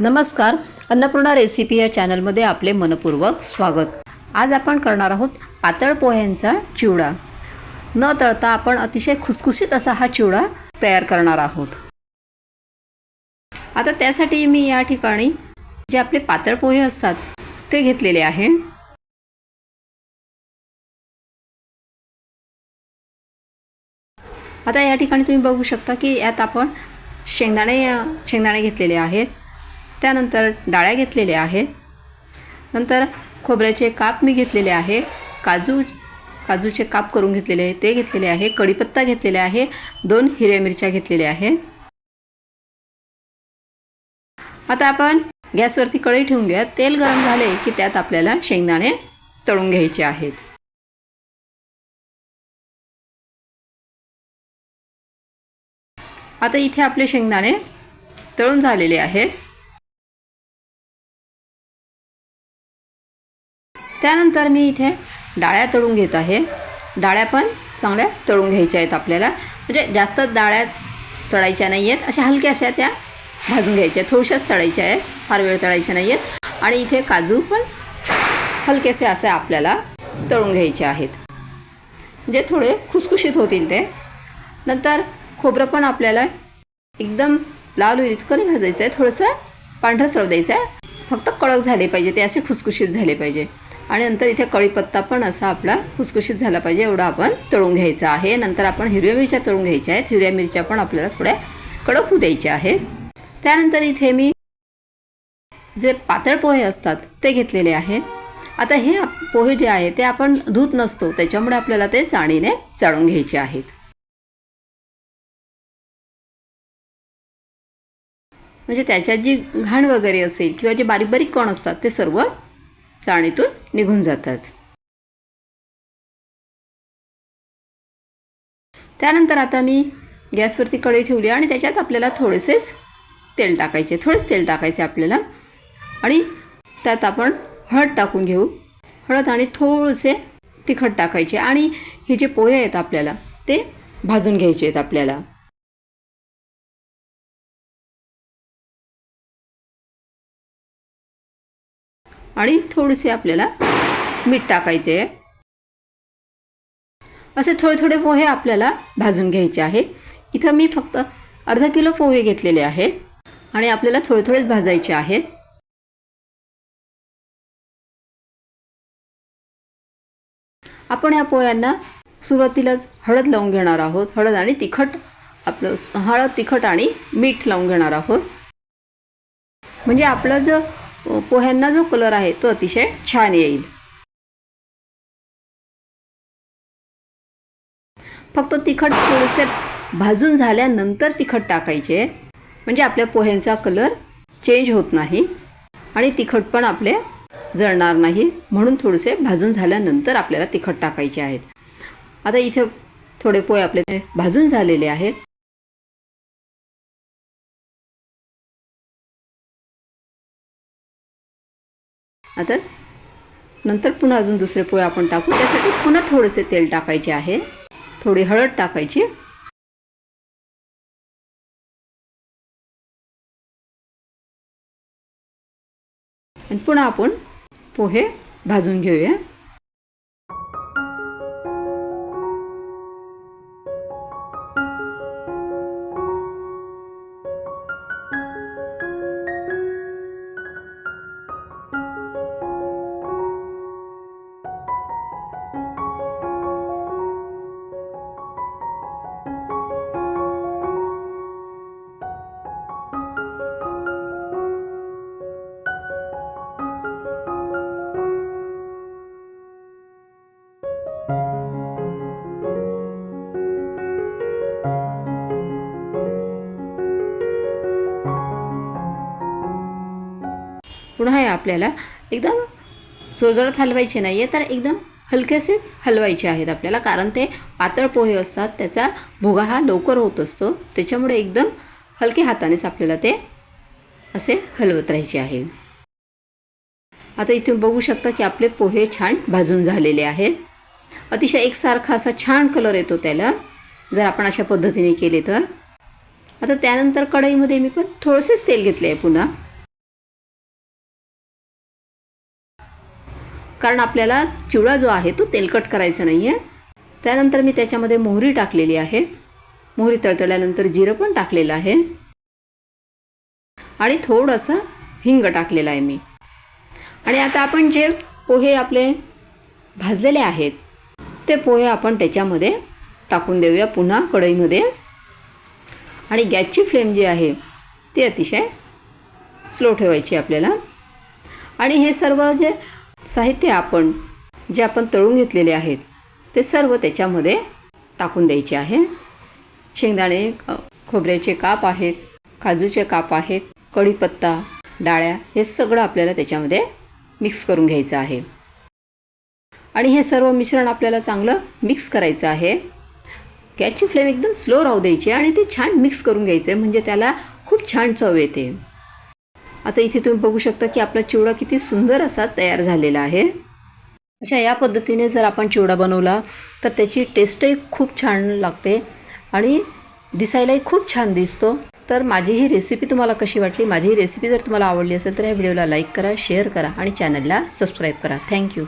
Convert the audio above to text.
नमस्कार अन्नपूर्णा रेसिपी या चॅनलमध्ये आपले मनपूर्वक स्वागत. आज आपण करणार आहोत पातळ पोह्यांचा चिवडा. न तळता आपण अतिशय खुसखुशीत असा हा चिवडा तयार करणार आहोत. आता त्यासाठी मी या ठिकाणी जे आपले पातळ पोहे असतात ते घेतलेले आहे. आता या ठिकाणी तुम्ही बघू शकता की यात आपण शेंगदाणे शेंगदाणे घेतलेले आहेत. त्यानंतर डाळ्या घेतलेल्या आहेत. नंतर खोबऱ्याचे काप मी घेतलेले आहे. काजू काजूचे काप करून घेतलेले आहे. ते घेतलेले आहे. कढीपत्ता घेतलेला आहे. दोन हिरव्या मिरच्या घेतलेल्या आहेत. आता आपण गॅसवरती कढई ठेवून घ्या तेल गरम झाले की त्यात आपल्याला शेंगदाणे तळून घ्यायचे आहेत. आता इथे आपले शेंगदाणे तळून झालेले आहेत. त्यानंतर मी इथे डाळ्या तळून घेत आहे. डाळ्या पण चांगल्या तळून घ्यायच्या आहेत आपल्याला. म्हणजे जास्त डाळ्या तळायच्या नाही आहेत. अशा हलक्या अशा त्या भाजून घ्यायच्या आहेत. तळायच्या आहेत. फार वेळ तळायच्या नाही आहेत. आणि इथे काजू पण हलकेसे असे आपल्याला तळून घ्यायचे आहेत. म्हणजे थोडे खुसखुशीत होतील ते. नंतर खोबरं पण आपल्याला एकदम लाल होईल इतकं नाही भाजायचं आहे. थोडंसं पांढरसर द्यायचं आहे. फक्त कडक झाले पाहिजे. ते असे खुसखुशीत झाले पाहिजे. आणि नंतर इथे कढीपत्ता पण असा आपला खुसखुशीत झाला पाहिजे एवढा आपण तळून घ्यायचा आहे. नंतर आपण हिरव्या मिरच्या तळून घ्यायच्या आहेत. हिरव्या मिरच्या पण आपल्याला थोड्या कडक होऊ द्यायच्या आहेत. त्यानंतर इथे मी जे पातळ पोहे असतात ते घेतलेले आहेत. आता हे पोहे जे आहे ते आपण धूत नसतो त्याच्यामुळे आपल्याला ते चाणीने चाळून घ्यायचे आहेत. म्हणजे त्याच्यात जी घाण वगैरे असेल किंवा जे बारीक बारीक कण असतात ते सर्व चाळणीतून निघून जातात. त्यानंतर आता मी गॅसवरती कढई ठेवली आणि त्याच्यात आपल्याला थोडेसेच तेल टाकायचे थोडेच तेल टाकायचे आपल्याला. आणि त्यात आपण हळद टाकून घेऊ. हळद आणि थोडेसे तिखट टाकायचे आणि हे जे पोहे आहेत आपल्याला ते भाजून घ्यायचे आहेत आपल्याला. आणि थोडेसे आपल्याला मीठ टाकायचे. आहे असे थोडे थोडे पोहे आपल्याला भाजून घ्यायचे आहेत. इथं मी फक्त अर्धा किलो पोहे घेतलेले आहेत आणि आपल्याला थोडे थोडेच भाजायचे आहेत. आपण या पोह्यांना सुरुवातीलाच हळद लावून घेणार आहोत. हळद आणि तिखट आपलं हळद तिखट आणि मीठ लावून घेणार आहोत. म्हणजे आपलं जो पोह्यांना जो कलर आहे तो अतिशय छान येईल. फक्त तिखट थोडेसे भाजून झाल्यानंतर तिखट टाकायचे. म्हणजे आपल्या पोह्यांचा कलर चेंज होत नाही आणि तिखट पण आपले जळणार नाही म्हणून थोडेसे भाजून झाल्यानंतर आपल्याला तिखट टाकायचे आहेत. आता इथे थोडे पोहे आपले ते भाजून झालेले आहेत. आता नंतर पुन्हा अजून दुसरे पोहे आपण टाकू. त्यासाठी पुन्हा थोडेसे तेल टाकायचे आहे. थोडी हळद टाकायची. आणि पुन्हा आपण पोहे भाजून घेऊया. आपल्याला एकदम जोरजोरात हलवायचे नाही आहे तर एकदम हलकेसेच हलवायचे आहेत आपल्याला. कारण ते पातळ पोहे असतात त्याचा भोगा हा लवकर होत असतो. त्याच्यामुळे एकदम हलक्या हातानेच आपल्याला ते असे हलवत राहायचे आहे. आता इथून बघू शकता की आपले पोहे छान भाजून झालेले आहेत. अतिशय एकसारखा असा छान कलर येतो त्याला जर आपण अशा पद्धतीने केले तर. आता त्यानंतर कढईमध्ये मी पण थोडेसेच तेल घेतले आहे पुन्हा. कारण आपल्याला चिवडा जो आहे तो तेलकट करायचा नाही आहे त्यानंतर मी त्याच्यामध्ये मोहरी टाकलेली आहे. मोहरी तळतळल्यानंतर जिरं पण टाकलेलं आहे. आणि थोडंसं हिंग टाकलेलं आहे मी. आणि आता आपण जे पोहे आपले भाजलेले आहेत ते पोहे आपण त्याच्यामध्ये टाकून देऊया पुन्हा कढईमध्ये. आणि गॅसची फ्लेम जी आहे ती अतिशय स्लो ठेवायची आपल्याला. आणि हे सर्व जे साहित्य आपण जे आपण तळून घेतलेले आहेत ते सर्व त्याच्यामध्ये टाकून द्यायचे आहे. शेंगदाणे खोबऱ्याचे काप आहेत काजूचे काप आहेत कढीपत्ता डाळ्या हे सगळं आपल्याला त्याच्यामध्ये मिक्स करून घ्यायचं आहे. आणि हे सर्व मिश्रण आपल्याला चांगलं मिक्स करायचं आहे. गॅसची फ्लेम एकदम स्लो राहू द्यायची आणि ते छान मिक्स करून घ्यायचं आहे म्हणजे त्याला खूप छान चव येते. आता इथे तुम्ही बघू शकता की आपला चिवडा किती सुंदर असा तयार झालेला आहे. अशा या पद्धतीने जर आपण चिवडा बनवला तर त्याची टेस्टही खूप छान लागते आणि दिसायलाही खूप छान दिसतो. तर माझी ही रेसिपी तुम्हाला कशी वाटली? माझी ही रेसिपी जर तुम्हाला आवडली असेल तर या व्हिडिओला लाईक करा शेअर करा आणि चॅनलला सबस्क्राईब करा. थँक्यू